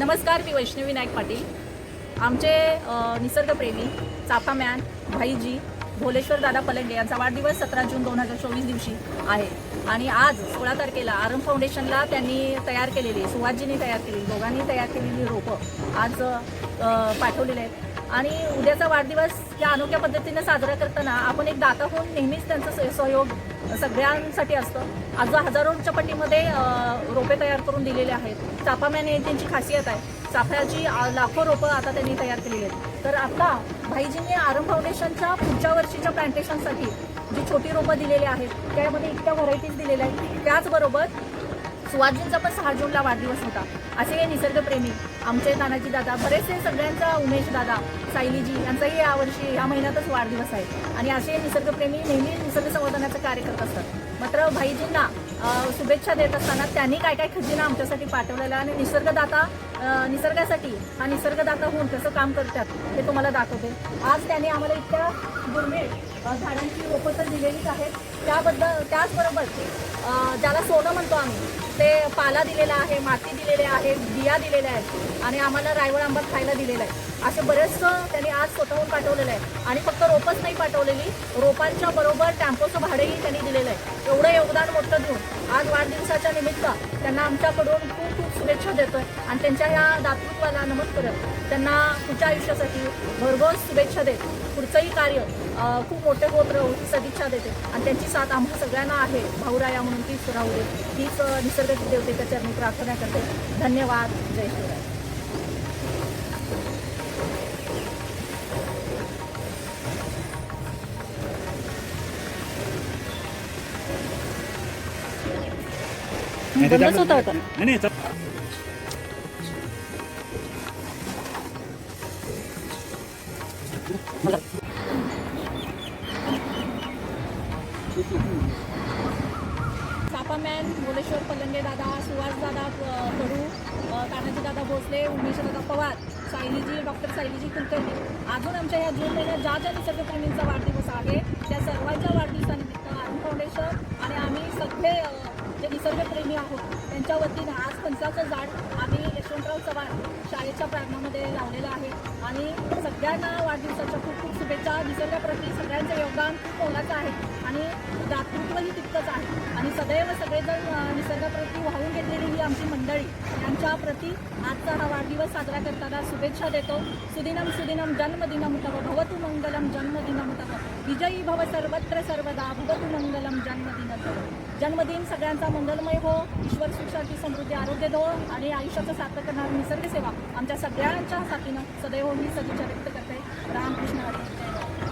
नमस्कार मी वैष्णवी नाईक पाटील. आमचे निसर्गप्रेमी चाफा मॅन भाईजी भोलेश्वर दादा पलंडे यांचा वाढदिवस सतरा जून दोन हजार चोवीस दिवशी आहे. आणि आज सोळा तारखेला आरम फाउंडेशनला त्यांनी तयार केलेली सुहासजींनी तयार केलेली दोघांनी तयार केलेली रोपं आज पाठवलेले आहेत. आणि उद्याचा वाढदिवस या अनोख्या पद्धतीने साजरा करताना आपण एक दाता होऊन नेहमीच त्यांचा सहयोग सगळ्यांसाठी असतं. आज हजारोच्या पट्टीमध्ये रोपे तयार करून दिलेले आहेत. चाफाम्याने त्यांची खासियत आहे. चाफ्याची लाखो रोपं आता त्यांनी तयार केलेली आहेत. तर आता भाईजींनी आरम फाउंडेशनच्या पुढच्या वर्षीच्या प्लांटेशनसाठी जी छोटी रोपं दिलेली आहेत त्यामध्ये इतक्या व्हरायटीज दिलेल्या आहेत. त्याचबरोबर सुवाजींचा पण सहा जूनला वाढदिवस होता. असे हे निसर्गप्रेमी आमचे तानाजी दादा बरेचसे सगळ्यांचा उमेश दादा सायलीजी यांचाही यावर्षी या महिन्यातच वाढदिवस आहे. आणि असे निसर्गप्रेमी नेहमी निसर्ग संवर्धनाचं कार्य करत असतात. मात्र भाईजींना शुभेच्छा देत असताना त्यांनी काय काय खजिना आमच्यासाठी पाठवलेला आणि निसर्गदाता निसर्गासाठी हा निसर्गदाता होऊन कसं काम करतात हे तुम्हाला दाखवते. आज त्यांनी आम्हाला इतक्या दुर्मिळ झाडांची रोपं तर दिलेलीच आहेत. त्याबद्दल त्याचबरोबर ज्याला सोनं म्हणतो आम्ही ते पाला दिलेला आहे माती दिलेली आहे बिया दिलेल्या आहेत आणि आम्हाला रायवळ आंबा खायला दिलेला आहे. असे बरेचसं त्यांनी आज स्वतःहून पाठवलेलं आहे. आणि फक्त रोपच नाही पाठवलेली रोपांच्या बरोबर टॅम्पोचं भाडंही त्यांनी दिलेलं आहे. एवढं योगदान मोठं देऊन आज वाढदिवसाच्या निमित्त त्यांना आमच्याकडून खूप शुभेच्छा देतोय. आणि त्यांच्या या दातृत्वाला नमन करत त्यांना पुढच्या आयुष्यासाठी भरघोस शुभेच्छा देत. पुढचंही कार्य खूप मोठे होत राहू ही सदिच्छा देते. आणि त्यांची साथ आम्हा सगळ्यांना आहे. भाऊराया म्हणून तीच राहू दे. तीच निसर्ग देवतेच्या चरणी प्रार्थना करते. धन्यवाद. जय शिवराय बंदच होतं आता. नाही चापामॅन भोलेश्वर पलंगे दादा सुहास दादा कडू तानाजी दादा भोसले उमेश दादा पवार सायलीजी डॉक्टर सायलीजी कुलकर्णी अजून आमच्या या जून महिन्यात ज्या ज्या निसर्गप्रेमींचा वाढदिवस आहे त्या सर्वांच्या वाढदिवसानिमित्त आहोत त्यांच्या वतीनं आज पंचाचं झाड आम्ही यशवंतराव चव्हाण शाळेच्या प्रांगणामध्ये लावलेलं आहे. आणि सगळ्यांना वाढदिवसाच्या खूप खूप शुभेच्छा. निसर्गाप्रती सगळ्यांचं योगदान खूप मोलाचं आहे. आणि दातृत्वही तितकंच आहे. आणि सदैव सगळेजण निसर्गाप्रती वाहून असलेली ही आमची मंडळी. यांच्या प्रती आजचा हा वाढदिवस साजरा करताना शुभेच्छा देतो. सुदिनम सुदिनम जन्मदिनम तव भवतु मंगलम जन्मदिनम तव. विजयी भव सर्वत्र सर्वदा भवतु मंगलम जन्मदिन तव. जन्मदिन सगळ्यांचा मंगलमय हो. ईश्वर सुख शांती समृद्धी आरोग्य दो आणि आयुष्याचं सार्थक करणारी निसर्ग सेवा आमच्या सगळ्यांच्या साथीनं सदैव मी सदिच्छा व्यक्त करते. रामकृष्ण हरी जय.